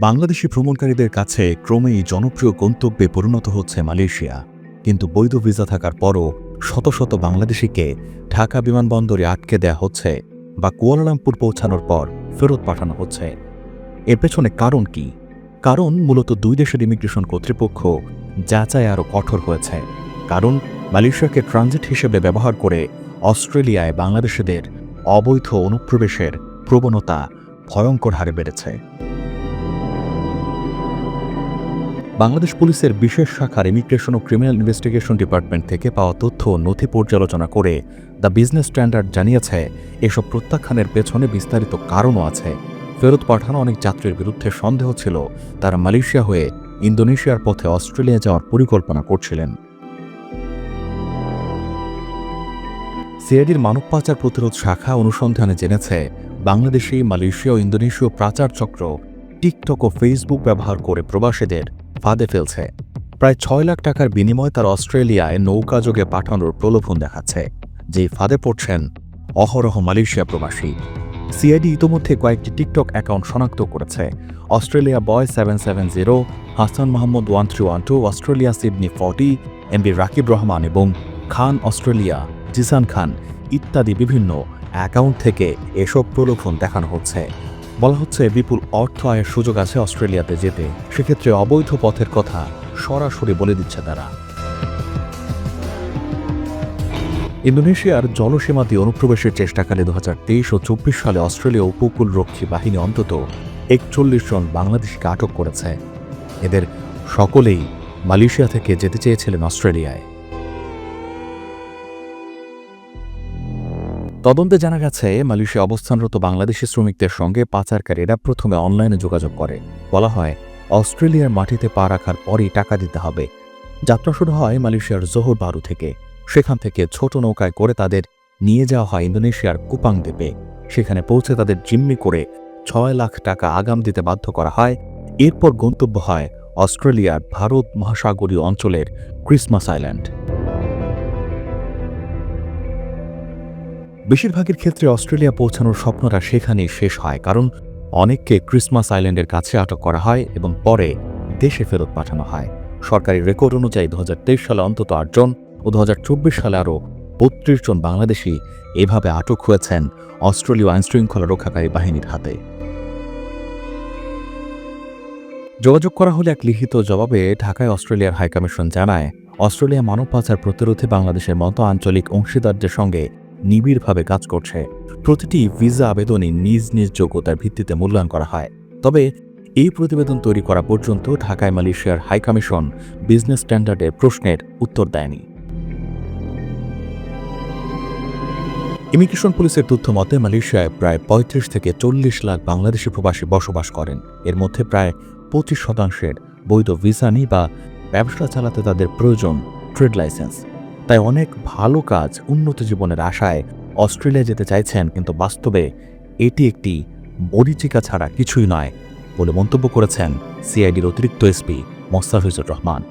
বাংলাদেশি ভ্রমণকারীদের কাছে ক্রমেই জনপ্রিয় গন্তব্যে পরিণত হচ্ছে মালয়েশিয়া। কিন্তু বৈধ ভিসা থাকার পরও শত শত বাংলাদেশিকে ঢাকা বিমানবন্দরে আটকে দেয়া হচ্ছে বা কুয়ালালামপুর পৌঁছানোর পর ফেরত পাঠানো হচ্ছে। এর পেছনে কারণ কি? কারণ মূলত দুই দেশের ইমিগ্রেশন কর্তৃপক্ষ যাচাই আরও কঠোর হয়েছে। কারণ মালয়েশিয়াকে ট্রানজিট হিসেবে ব্যবহার করে অস্ট্রেলিয়ায় বাংলাদেশিদের অবৈধ অনুপ্রবেশের প্রবণতা ভয়ঙ্কর হারে বেড়েছে। বাংলাদেশ পুলিশের বিশেষ শাখার ইমিগ্রেশন ও ক্রিমিনাল ইনভেস্টিগেশন ডিপার্টমেন্ট থেকে পাওয়া তথ্য নথি পর্যালোচনা করে দ্য বিজনেস স্ট্যান্ডার্ড জানিয়েছে, এসব প্রত্যাখ্যানের পেছনে বিস্তারিত কারণও আছে। ফেরত পাঠানো অনেক যাত্রীর বিরুদ্ধে সন্দেহ ছিল। তারা মালয়েশিয়া হয়ে ইন্দোনেশিয়ার পথে অস্ট্রেলিয়া যাওয়ার পরিকল্পনা করছিলেন। সিআইডির মানব পাচার প্রতিরোধ শাখা অনুসন্ধানে জেনেছে, বাংলাদেশি, মালয়েশীয় ও ইন্দোনেশীয় পাচার চক্র টিকটক ও ফেসবুক ব্যবহার করে প্রবাসীদের ফাঁদে ফেলছে। প্রায় ছয় লাখ টাকার বিনিময়ে তার অস্ট্রেলিয়ায় নৌকাযোগে পাঠানোর প্রলোভন দেখাচ্ছে যেই ফাঁদে পড়ছেন অহরহ মালয়েশিয়া প্রবাসী। সিআইডি ইতোমধ্যে কয়েকটি টিকটক অ্যাকাউন্ট শনাক্ত করেছে। Australia boy seven seven zero, Hasan Mahmud one three one two, Australia Sydney forty MB Rakib Rahman এবং খান অস্ট্রেলিয়া, জিসান খান ইত্যাদি বিভিন্ন অ্যাকাউন্ট থেকে এসব প্রলোভন দেখানো হচ্ছে। বলা হচ্ছে বিপুল অর্থ আয়ের সুযোগ আছে অস্ট্রেলিয়াতে যেতে। সেক্ষেত্রে অবৈধ পথের কথা সরাসরি বলে দিচ্ছে তারা। ইন্দোনেশিয়ার জলসীমা দিয়ে অনুপ্রবেশের চেষ্টাকালে দু হাজার তেইশ ও চব্বিশ সালে অস্ট্রেলীয় উপকূল রক্ষী বাহিনী অন্তত একচল্লিশ জন বাংলাদেশিকে আটক করেছে। এদের সকলেই মালয়েশিয়া থেকে যেতে চেয়েছিলেন অস্ট্রেলিয়ায়। তদন্তে জানা গেছে, মালয়েশিয়া অবস্থানরত বাংলাদেশি শ্রমিকদের সঙ্গে পাচারকারীরা প্রথমে অনলাইনে যোগাযোগ করে। বলা হয়, অস্ট্রেলিয়ার মাটিতে পা রাখার পরই টাকা দিতে হবে। যাত্রা শুরু হয় মালয়েশিয়ার জোহর বারু থেকে। সেখান থেকে ছোট নৌকায় করে তাদের নিয়ে যাওয়া হয় ইন্দোনেশিয়ার কুপাং দ্বীপে। সেখানে পৌঁছে তাদের জিম্মি করে ছয় লাখ টাকা আগাম দিতে বাধ্য করা হয়। এরপর গন্তব্য হয় অস্ট্রেলিয়ার ভারত মহাসাগরীয় অঞ্চলের ক্রিসমাস আইল্যান্ড। বেশিরভাগের ক্ষেত্রে অস্ট্রেলিয়া পৌঁছানোর স্বপ্নটা সেখানেই শেষ হয়, কারণ অনেককে ক্রিসমাস আইল্যান্ডের কাছে আটক করা হয় এবং পরে দেশে ফেরত পাঠানো হয়। সরকারি রেকর্ড অনুযায়ী দুহাজার তেইশ সালে অন্তত আটজন ও দু হাজার চব্বিশ সালে আরও বত্রিশ জন বাংলাদেশি এভাবে আটক হয়েছেন অস্ট্রেলীয় আইনশৃঙ্খলা রক্ষাকারী বাহিনীর হাতে। যোগাযোগ করা হলে এক লিখিত জবাবে ঢাকায় অস্ট্রেলিয়ার হাইকমিশন জানায়, অস্ট্রেলিয়া মানব পাচার প্রতিরোধে বাংলাদেশের মতো আঞ্চলিক অংশীদারদের সঙ্গে নিবিড়ভাবে কাজ করছে। প্রতিটি ভিসা আবেদনই নিজ নিজ যোগ্যতার ভিত্তিতে মূল্যায়ন করা হয়। তবে এই প্রতিবেদন তৈরি করা পর্যন্ত ঢাকায় মালয়েশিয়ার হাইকমিশন বিজনেস স্ট্যান্ডার্ডের প্রশ্নের উত্তর দেয়নি। ইমিগ্রেশন পুলিশের তথ্য মতে, মালয়েশিয়ায় প্রায় পঁয়ত্রিশ থেকে চল্লিশ লাখ বাংলাদেশি প্রবাসী বসবাস করেন। এর মধ্যে প্রায় পঁচিশ শতাংশের বৈধ ভিসা নেই বা ব্যবসা চালাতে তাদের প্রয়োজন ট্রেড লাইসেন্স। তাই অনেক ভালো কাজ উন্নত জীবনের আশায় অস্ট্রেলিয়া যেতে চাইছেন, কিন্তু বাস্তবে এটি একটি মরিচিকা ছাড়া কিছুই নয় বলে মন্তব্য করেছেন সিআইডির অতিরিক্ত এসপি মোস্তাফিজুর রহমান।